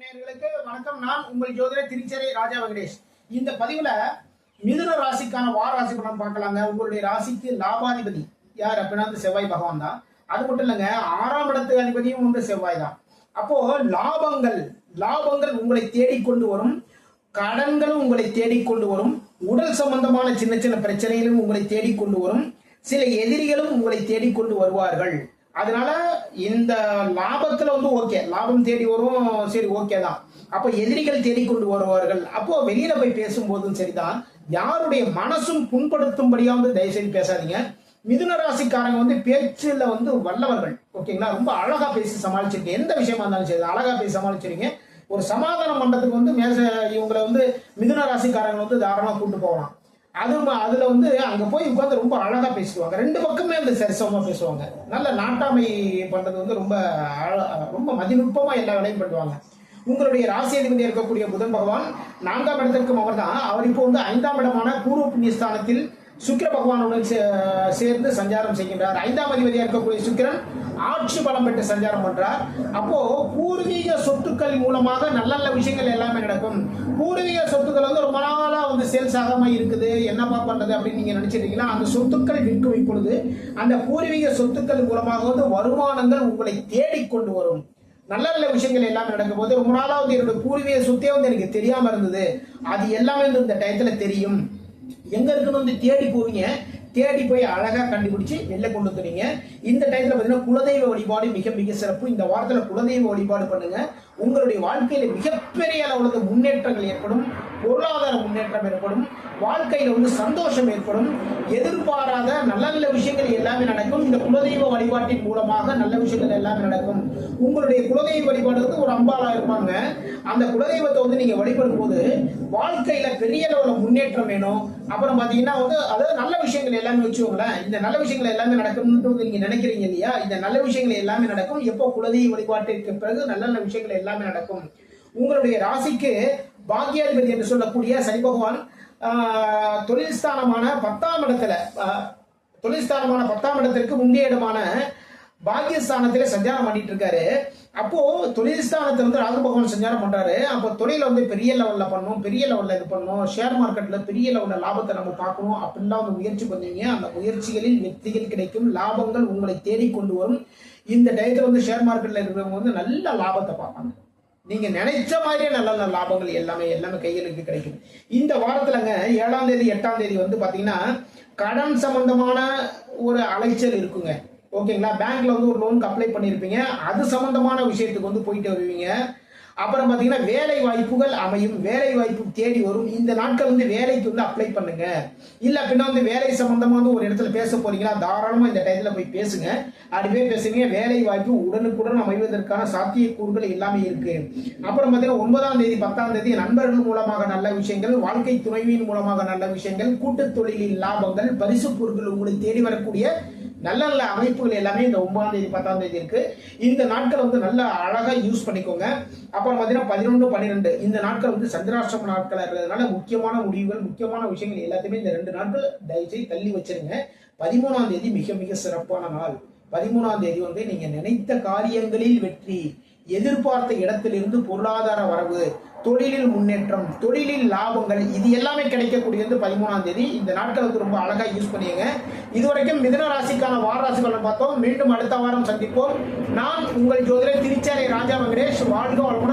நேர்களுக்கு வணக்கம். நான் உங்கள் ஜோதிடர் திருச்சேரை ராஜா வெங்கடேஷ். இந்த பதிவுல மிதுன ராசிக்கான வார ராசி பலன் பார்க்கலாங்க. உங்களுடைய ராசிக்கு லாபாதிபதி யார் அப்படின்னா செவ்வாய் பகவான் தான். அது மட்டும் இல்லைங்க ஆறாம் இடத்து அதிபதியும் வந்து செவ்வாய் தான். அப்போ லாபங்கள் லாபங்கள் உங்களை தேடிக்கொண்டு வரும். கடன்களும் உங்களை தேடிக்கொண்டு வரும். உடல் சம்பந்தமான சின்ன சின்ன பிரச்சனைகளும் உங்களை தேடிக்கொண்டு வரும். சில எதிரிகளும் உங்களை தேடிக்கொண்டு வருவார்கள். அதனால இந்த லாபத்துல வந்து ஓகே லாபம் தேடி வரும் சரி ஓகே தான். அப்போ எதிரிகள் தேடிக்கொண்டு வருவார்கள். அப்போ வெளியில போய் பேசும்போதும் சரிதான். யாருடைய மனசும் புண்படுத்தும்படியா வந்து தயவு செய்து பேசாதீங்க. மிதுன ராசிக்காரங்க வந்து பேச்சுல வந்து வல்லவர்கள். ஓகேங்களா ரொம்ப அழகா பேசி சமாளிச்சிருக்கீங்க. எந்த விஷயமா இருந்தாலும் சரி அழகா பேசி சமாளிச்சிருக்கீங்க. ஒரு சமாதானம் பண்றதுக்கு வந்து மேச இவங்களை வந்து மிதுன ராசிக்காரங்களை வந்து தாராளமாக கூட்டு போகலாம். அது ம- அதுல வந்து அங்க போய் உட்காந்து ரொம்ப அழகா பேசுவாங்க. ரெண்டு பக்கமே வந்து சரிசமமா பேசுவாங்க. நல்ல நாட்டாமை பண்றது வந்து ரொம்ப அழ- ரொம்ப மதிநுட்பமா எல்லா வேலையும் பண்ணுவாங்க. உங்களுடைய ராசி அதிபதி இருக்கக்கூடிய புதன் பகவான் நான்காம் இடத்திற்கும் அவர் தான் அவர் இப்போ வந்து ஐந்தாம் இடமான பூர்வ புண்ணியஸ்தானத்தில் சுக்கிர பகவானுடன் சே- சேர்ந்து சஞ்சாரம் செய்கின்றார். ஐந்தாம் அதிபதியாக இருக்கக்கூடிய சுக்கிரன் ஆட்சி பலம் பெற்று சஞ்சாரம் பண்றார். அப்போ பூர்வீக சொத்துக்கள் மூலமாக நல்ல நல்ல விஷயங்கள் எல்லாமே நடக்கும். பூர்வீக சொத்துக்கள் வந்து ரொம்ப நாளா வந்து சேல்ஸ் ஆகாம இருக்குது. என்னப்பா பண்றது அப்படின்னு நீங்க நினைச்சிருக்கீங்களா? அந்த சொத்துக்கள் விற்கும் இப்பொழுது அந்த பூர்வீக சொத்துக்கள் மூலமாக வந்து வருமானங்கள் உங்களை தேடிக்கொண்டு வரும். நல்ல நல்ல விஷயங்கள் எல்லாமே நடக்கும் போது ரொம்ப நாளாவது என்னோட பூர்வீக சொத்தே வந்து எனக்கு தெரியாம இருந்தது. அது எல்லாமே இந்த டயத்துல தெரியும். எங்க இருக்குன்னு வந்து தேடி போவீங்க. தேடி போய் அழகா கண்டுபிடிச்சு வெளில கொண்டு வந்துடுங்க இந்த டைத்துல பாத்தீங்கன்னா குலதெய்வ வழிபாடு மிக மிக சிறப்பு. இந்த வாரத்துல குலதெய்வ வழிபாடு பண்ணுங்க. உங்களுடைய வாழ்க்கையில மிகப்பெரிய அளவுல முன்னேற்றங்கள் ஏற்படும். பொருளாதார முன்னேற்றம் ஏற்படும். வாழ்க்கையில வந்து சந்தோஷம் ஏற்படும். மூலமாக நல்ல நல்ல விஷயங்கள் எல்லாமே நடக்கும். இந்த குலதெய்வ வழிபாட்டின் மூலமாக நல்ல விஷயங்கள் எல்லாமே நடக்கும். உங்களுடைய குலதெய்வ வழிபாடுறது ஒரு அம்பாலா இருப்பாங்க. அந்த குலதெய்வத்தை வந்து நீங்க வழிபடும் போது வாழ்க்கையில பெரிய அளவுல முன்னேற்றம் வேணும். அப்புறம் பாத்தீங்கன்னா வந்து அதாவது நல்ல விஷயங்கள் எல்லாமே வச்சுக்கோங்களேன். இந்த நல்ல விஷயங்கள் எல்லாமே நடக்கும்னு வந்து நீங்க நினைக்கிறீங்க இல்லையா? இந்த நல்ல விஷயங்கள் எல்லாமே நடக்கும். எப்போ குலதெய்வ வழிபாட்டிற்கு பிறகு நல்ல நல்ல விஷயங்கள் எல்லாமே நடக்கும். உங்களுடைய ராசிக்கு பாக்கியாதிபதி என்று சொல்லக்கூடிய சனி பகவான் தொழில் ஸ்தானமான பத்தாம் இடத்துல ஆஹ், தொழில் ஸ்தானமான பத்தாம் இடத்திற்கு முந்தைய இடமான பாக்கியஸ்தானத்திலே சஞ்சாரம் பண்ணிட்டு இருக்காரு அப்போ தொழில் ஸ்தானத்தை வந்து ராகு பகவான் சஞ்சாரம் பண்றாரு. அப்போ தொழில வந்து பெரிய லெவல்ல பண்ணும் பெரிய லெவல்ல இது பண்ணணும் ஷேர் மார்க்கெட்ல பெரிய லெவல்ல லாபத்தை நம்ம பார்க்கணும் அப்படின்லாம் வந்து முயற்சி பண்ணுவீங்க அந்த முயற்சிகளில் வெற்றிகள் கிடைக்கும் லாபங்கள் உங்களை தேடிக்கொண்டு வரும். இந்த டயத்தில் வந்து ஷேர் மார்க்கெட்ல இருக்கிறவங்க வந்து நல்ல லாபத்தை பார்ப்பாங்க. நீங்க நினைச்ச மாதிரியே நல்ல நல்ல லாபங்கள் எல்லாமே எல்லாமே கையிலுக்கு கிடைக்கும் இந்த வாரத்துலங்க ஏழாம் தேதி எட்டாம் தேதி வந்து பாத்தீங்கன்னா கடன் சம்பந்தமான ஒரு அலைச்சல் இருக்குங்க. ஓகேங்களா? பேங்க்ல வந்து ஒரு லோனுக்கு அப்ளை பண்ணியிருப்பீங்க அது சம்பந்தமான விஷயத்துக்கு வந்து போயிட்டு வருவீங்க. அப்புறம் பார்த்தீங்கன்னா வேலை வாய்ப்புகள் அமையும். வேலை வாய்ப்பு தேடி வரும். இந்த நாட்கள் வந்து வேலைக்கு வந்து அப்ளை பண்ணுங்க. இல்லை அப்படின்னா வந்து வேலை சம்பந்தமா வந்து ஒரு இடத்துல பேச போறீங்களா? தாராளமாக இந்த டயத்தில் போய் பேசுங்க. அப்படி போய் பேசுவீங்க வேலை வாய்ப்பு உடனுக்குடன் அமைவதற்கான சாத்தியக்கூறுகள் எல்லாமே இருக்கு. அப்புறம் பார்த்தீங்கன்னா ஒன்பதாம் தேதி பத்தாம் தேதி நண்பர்கள் மூலமாக நல்ல விஷயங்கள் வாழ்க்கை துணைவியின் மூலமாக நல்ல விஷயங்கள் கூட்டுத் தொழிலின் லாபங்கள் பரிசு பொருட்கள் உங்களை தேடி வரக்கூடிய நல்ல நல்ல அமைப்புகள் எல்லாமே இந்த ஒன்பதாம் தேதி பத்தாம் தேதி இருக்கு. இந்த நாட்கள் வந்து நல்ல அழகா யூஸ் பண்ணிக்கோங்க. அப்புறம் பாத்தீங்கன்னா பதினொன்று பன்னிரெண்டு. இந்த நாட்கள் வந்து சந்திராஷ்டிரம நாட்கள் இருக்கிறதுனால முக்கியமான முடிவுகள் முக்கியமான விஷயங்கள் எல்லாத்தையுமே இந்த ரெண்டு நாட்கள் தயவுசெய்து தள்ளி வச்சிருங்க. பதிமூணாம் தேதி மிக மிக சிறப்பான நாள். பதிமூணாம் தேதி வந்து நீங்க நினைத்த காரியங்களில் வெற்றி. எதிர்பார்த்த இடத்திலிருந்து பொருளாதார வரவு தொழிலில் முன்னேற்றம் தொழிலில் லாபங்கள் இது எல்லாமே கிடைக்கக்கூடியது பதிமூணாம் தேதி. இந்த நாட்களுக்கு ரொம்ப அழகாக யூஸ் பண்ணிங்க இதுவரைக்கும் மிதன ராசிக்கான வார ராசி பலன் பார்த்தோம். மீண்டும் அடுத்த வாரம் சந்திப்போம். நான் உங்கள் ஜோதிடர் திருச்சாலை ராஜா மகேஷ் வாழ்க வளமுடன்